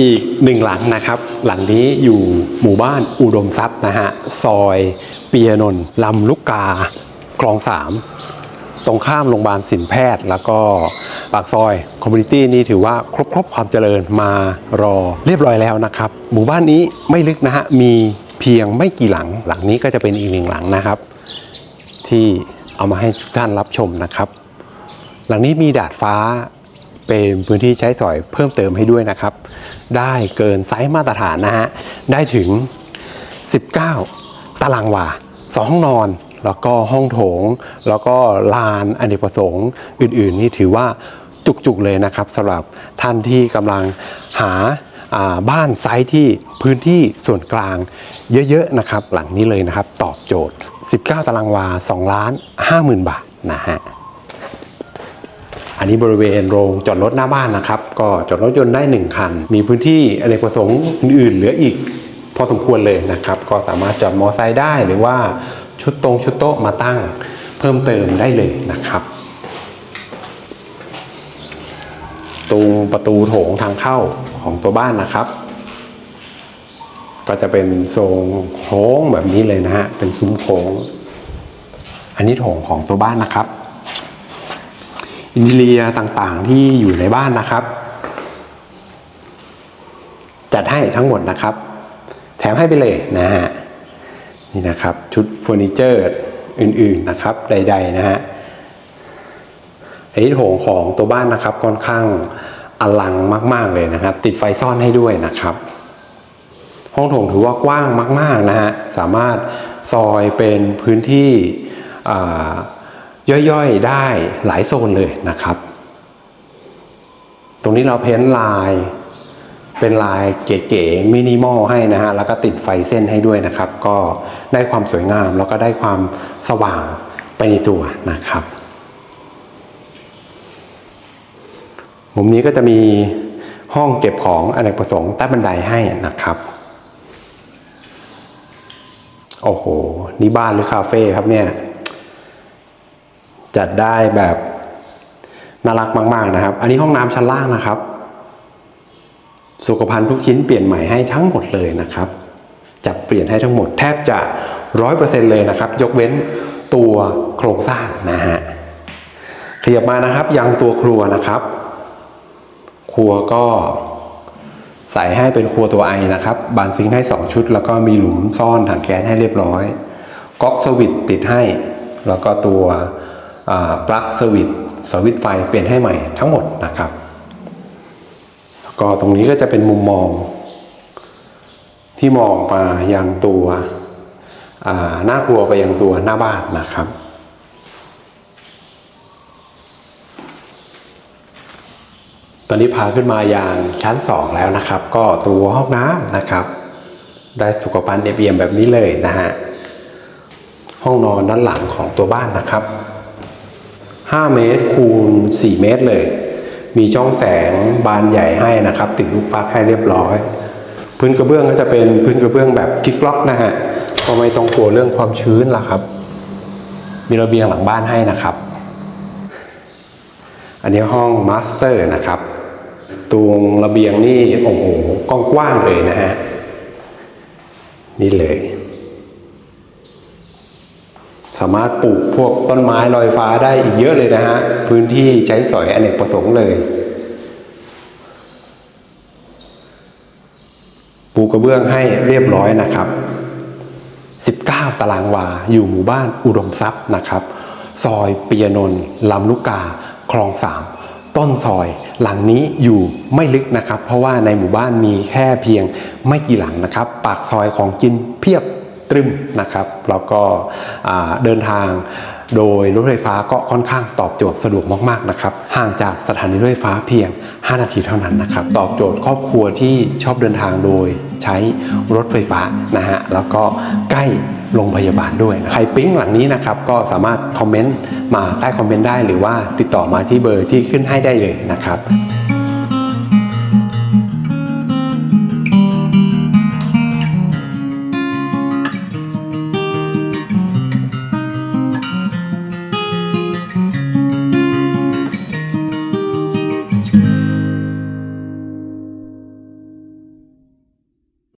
อีกหนึ่งหลังนะครับ หลังนี้อยู่หมู่บ้านอุดมทรัพย์นะฮะ ซอยเปียนนท์ลำลูกกา คลองสามตรงข้ามโรงพยาบาลสินแพทย์ แล้วก็ปากซอยคอมมูนิตี้นี่ถือว่าครบครบความเจริญมารอเรียบร้อยแล้วนะครับ หมู่บ้านนี้ไม่ลึกนะฮะ มีเพียงไม่กี่หลัง หลังนี้ก็จะเป็นอีกหนึ่งหลังนะครับ ที่เอามาให้ทุกท่านรับชมนะครับ หลังนี้มีดาดฟ้า เป็นพื้นที่ใช้สอยเพิ่มเติมให้ด้วยนะครับ ได้เกินไซส์มาตรฐานนะฮะ ได้ถึง 19 ตารางวาสองห้องนอน แล้วก็ห้องโถง แล้วก็ลานอเนกประสงค์อื่น ๆ นี่ถือว่าจุก ๆ เลยนะครับสำหรับท่านที่กำลังหาาบ้านไซส์ที่พื้นที่ส่วนกลางเยอะๆนะครับ หลังนี้เลยนะครับ ตอบโจทย์ 19 ตารางวา 2 ล้าน 5 0,000 บาทนะฮะ อันนี้บริเวณโรงจอดรถหน้าบ้านนะครับ ก็จอดรถยนต์ได้ 1 คัน มีพื้นที่อเนกประสงค์อื่นๆเหลืออีกพอสมควรเลยนะครับ ก็สามารถจอดมอไซค์ได้หรือว่าชุดตรงชุดโต๊ะมาตั้งเพิ่มเติมได้เลยนะครับตรงประตูโถงทางเข้าของตัวบ้านนะครับ ก็จะเป็นทรงโค้งแบบนี้เลยนะฮะเป็นซุ้มโค้ง อันนี้โถงของตัวบ้านนะครับ อินทีเรียต่างๆที่อยู่ในบ้านนะครับ จัดให้ทั้งหมดนะครับ แถมให้ไปเลยนะฮะนี่นะครับชุดเฟอร์นิเจอร์อื่นๆนะครับใด ๆ นะฮะไอ้โถงของตัวบ้านนะครับค่อนข้างอลังมาก ๆเลยนะครับ ติดไฟซ่อนให้ด้วยนะครับ ห้องโถงถือว่ากว้างมาก ๆนะฮะสามารถซอยเป็นพื้นที่อ่า ย่อยๆได้หลายโซนเลยนะครับ ตรงนี้เราเพ้นลายเป็นลายเก๋ๆมินิมอลให้นะฮะแล้วก็ติดไฟเส้นให้ด้วยนะครับ ก็ได้ความสวยงามแล้วก็ได้ความสว่างไปในตัวนะครับมุมนี้ก็จะมีห้องเก็บของอเนกประสงค์ใต้บันไดให้นะครับ โอ้โห นี่บ้านหรือคาเฟ่ครับเนี่ย จัดได้แบบน่ารักมาก ๆนะครับ อันนี้ห้องน้ำชั้นล่างนะครับ สุขภัณฑ์ทุกชิ้นเปลี่ยนใหม่ให้ทั้งหมดเลยนะครับ จับเปลี่ยนให้ทั้งหมดแทบจะร้อยเปอร์เซ็นเลยนะครับ ยกเว้นตัวโครงสร้างนะฮะขยับมานะครับยังตัวครัวนะครับ ครัวก็ใส่ให้เป็นครัวตัวไอนะครับ บานซิงให้ 2 ชุด แล้วก็มีหลุมซ่อนถังแก๊สให้เรียบร้อย ก๊อกสวิตติดให้ แล้วก็ตัว ปลั๊กสวิตช์สวิตไฟเปลี่ยนให้ใหม่ทั้งหมดนะครับ ก็ตรงนี้ก็จะเป็นมุมมอง ที่มองมายังตัวหน้าครัวไปยังตัวหน้าบ้านนะครับตอนนี้พาขึ้นมาอย่างชั้น 2 แล้วนะครับ ก็ตัวห้องน้ำนะครับ ได้สุขภัณฑ์เอียมแบบนี้เลยนะฮะห้องนอนด้านหลังของตัวบ้านนะครับ 5 เมตรคูณ 4 เมตรเลย มีช่องแสงบานใหญ่ให้นะครับ ติดลูกฟักให้เรียบร้อย พื้นกระเบื้องก็จะเป็นพื้นกระเบื้องแบบคลิกล็อกนะฮะก็ไม่ต้องกลัวเรื่องความชื้นละครับ มีระเบียงหลังบ้านให้นะครับ อันนี้ห้องมาสเตอร์นะครับตรงระเบียงนี่โอ้โหกว้างๆเลยนะฮะนี่เลย สามารถปลูกพวกต้นไม้ลอยฟ้าได้อีกเยอะเลยนะฮะ พื้นที่ใช้สอยอเนกประสงค์เลย ปูกระเบื้องให้เรียบร้อยนะครับ 19 ตารางวา อยู่หมู่บ้านอุดมทรัพย์นะครับ ซอยปียนนท์ลำลูกกา คลองสามต้นซอยหลังนี้อยู่ไม่ลึกนะครับ เพราะว่าในหมู่บ้านมีแค่เพียงไม่กี่หลังนะครับ ปากซอยของกินเพียบ ตรึมนะครับแล้วก็เดินทางโดยรถไฟฟ้าก็ค่อนข้างตอบโจทย์สะดวกมากๆนะครับห่างจากสถานีรถไฟฟ้าเพียง 5 นาทีเท่านั้นนะครับตอบโจทย์ครอบครัวที่ชอบเดินทางโดยใช้รถไฟฟ้านะฮะแล้วก็ใกล้โรงพยาบาลด้วย ใครปิ๊งหลังนี้นะครับก็สามารถคอมเมนต์มาใต้คอมเมนต์ได้หรือว่าติดต่อมาที่เบอร์ที่ขึ้นให้ได้เลยนะครับ